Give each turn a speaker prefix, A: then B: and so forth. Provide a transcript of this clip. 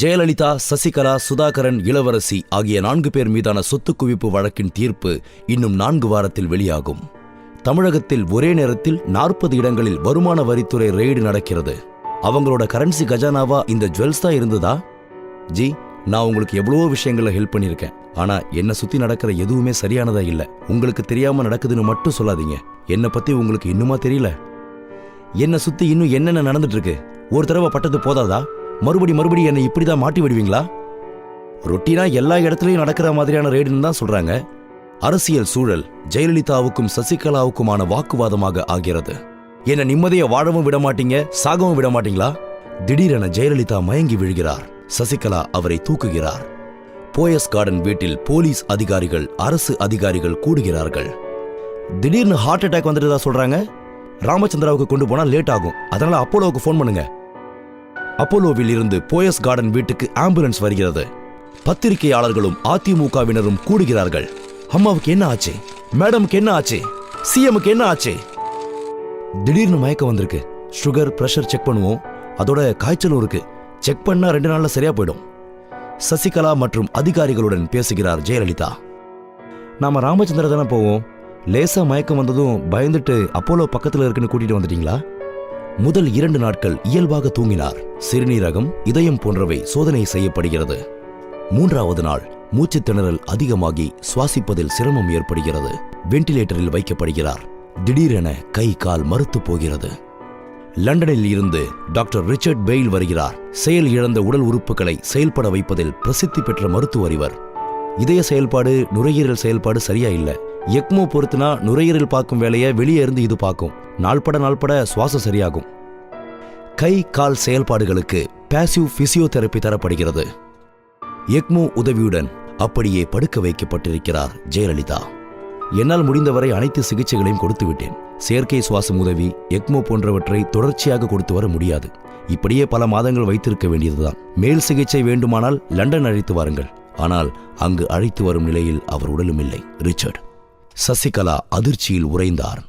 A: ஜெயலலிதா சசிகலா சுதாகரன் இளவரசி ஆகிய நான்கு பேர் மீதான சொத்து குவிப்பு வழக்கின் தீர்ப்பு இன்னும் நான்கு வாரத்தில் வெளியாகும். தமிழகத்தில் ஒரே நேரத்தில் நாற்பது இடங்களில் வருமான வரித்துறை ரெய்டு நடக்கிறது. அவங்களோட கரன்சி கஜானாவா இந்த ஜுவல்ஸ் தான் இருந்ததா? ஜி நான் உங்களுக்கு எவ்வளவோ விஷயங்களில் ஹெல்ப் பண்ணியிருக்கேன். ஆனா என்னை சுத்தி நடக்கிற எதுவுமே சரியானதா இல்ல. உங்களுக்கு தெரியாம நடக்குதுன்னு மட்டும் சொல்லாதீங்க. என்னை பத்தி உங்களுக்கு இன்னுமா தெரியல? என்னை சுத்தி இன்னும் என்னென்ன நடந்துட்டு இருக்கு? ஒரு தடவை பட்டது போதாதா? மறுபடி மறுபடி என்னை இப்படி தான் மாட்டி விடுவீங்களா? ரொட்டீனா எல்லா இடத்துலையும் நடக்கிற மாதிரியான ரெய்டுன்னு தான் சொல்றாங்க. அரசியல் சூழல் ஜெயலலிதாவுக்கும் சசிகலாவுக்குமான வாக்குவாதமாக ஆகிறது. என்ன நிம்மதியை வாழவும் விட மாட்டீங்க சாகவும் விட மாட்டீங்களா? திடீரென ஜெயலலிதா மயங்கி விழுகிறார். சசிகலா அவரை தூக்குகிறார். போயஸ் கார்டன் வீட்டில் போலீஸ் அதிகாரிகள் அரசு அதிகாரிகள் கூடுகிறார்கள். திடீர்னு ஹார்ட் அட்டாக் வந்துட்டதா சொல்றாங்க? ராமச்சந்திராவுக்கு கொண்டு போனா லேட் ஆகும். அதனால அப்போலோவுக்கு ஃபோன் பண்ணுங்க. அப்போலோவில் இருந்து போயஸ் கார்டன் வீட்டுக்கு ஆம்புலன்ஸ் வருகிறது. பத்திரிகையாளர்களும் அதிமுகவினரும் கூடுகிறார்கள். அம்மாவுக்கு என்ன ஆச்சு? மேடமுக்கு என்ன ஆச்சு? சிஎம்க்கு என்ன ஆச்சு? திடீர்னு மயக்கம் வந்திருக்கு. சுகர் ப்ரெஷர் செக் பண்ணுவோம். அதோட காய்ச்சலும் இருக்கு. செக் பண்ணா ரெண்டு நாள்ல சரியா போயிடும். சசிகலா மற்றும் அதிகாரிகளுடன் பேசுகிறார் ஜெயலலிதா. நாம ராமச்சந்திர தானே போவோம். லேசா மயக்கம் வந்ததும் பயந்துட்டு அப்போலோ பக்கத்துல இருக்குன்னு கூட்டிட்டு வந்துட்டீங்களா? முதல் இரண்டு நாட்கள் இயல்பாக தூங்கினார். சிறுநீரகம் இதயம் போன்றவை சோதனை செய்யப்படுகிறது. மூன்றாவது நாள் மூச்சுத் திணறல் அதிகமாகி சுவாசிப்பதில் சிரமம் ஏற்படுகிறது. வென்டிலேட்டரில் வைக்கப்படுகிறார். திடீரென கை கால் மறுத்து போகிறது. லண்டனில் இருந்து டாக்டர் ரிச்சர்ட் பெயில் வருகிறார். செயல் இழந்த உடல் உறுப்புகளை செயல்பட வைப்பதில் பிரசித்தி பெற்ற மருத்துவர் இவர். இதய செயல்பாடு நுரையீரல் செயல்பாடு சரியா இல்லை. எக்மோ பொறுத்துனா நுரையீரல் பார்க்கும் வேலையை வெளியே இருந்து இது பார்க்கும். நாள்பட நாள்பட சுவாசம் சரியாகும். கை கால் செயல்பாடுகளுக்கு பாசிவ் பிசியோதெரப்பி தரப்படுகிறது. எக்மோ உதவியுடன் அப்படியே படுக்க வைக்கப்பட்டிருக்கிறார் ஜெயலலிதா. என்னால் முடிந்தவரை அனைத்து சிகிச்சைகளையும் கொடுத்து விட்டேன். செயற்கை சுவாசம் உதவி எக்மோ போன்றவற்றை தொடர்ச்சியாக கொடுத்து வர முடியாது. இப்படியே பல மாதங்கள் வைத்திருக்க வேண்டியதுதான். மேல் சிகிச்சை வேண்டுமானால் லண்டன் அழைத்து வாருங்கள். ஆனால் அங்கு அழைத்து வரும் நிலையில் அவர் உடலும் இல்லை. ரிச்சர்ட். சசிகலா அதிர்ச்சியில் உறைந்தார்.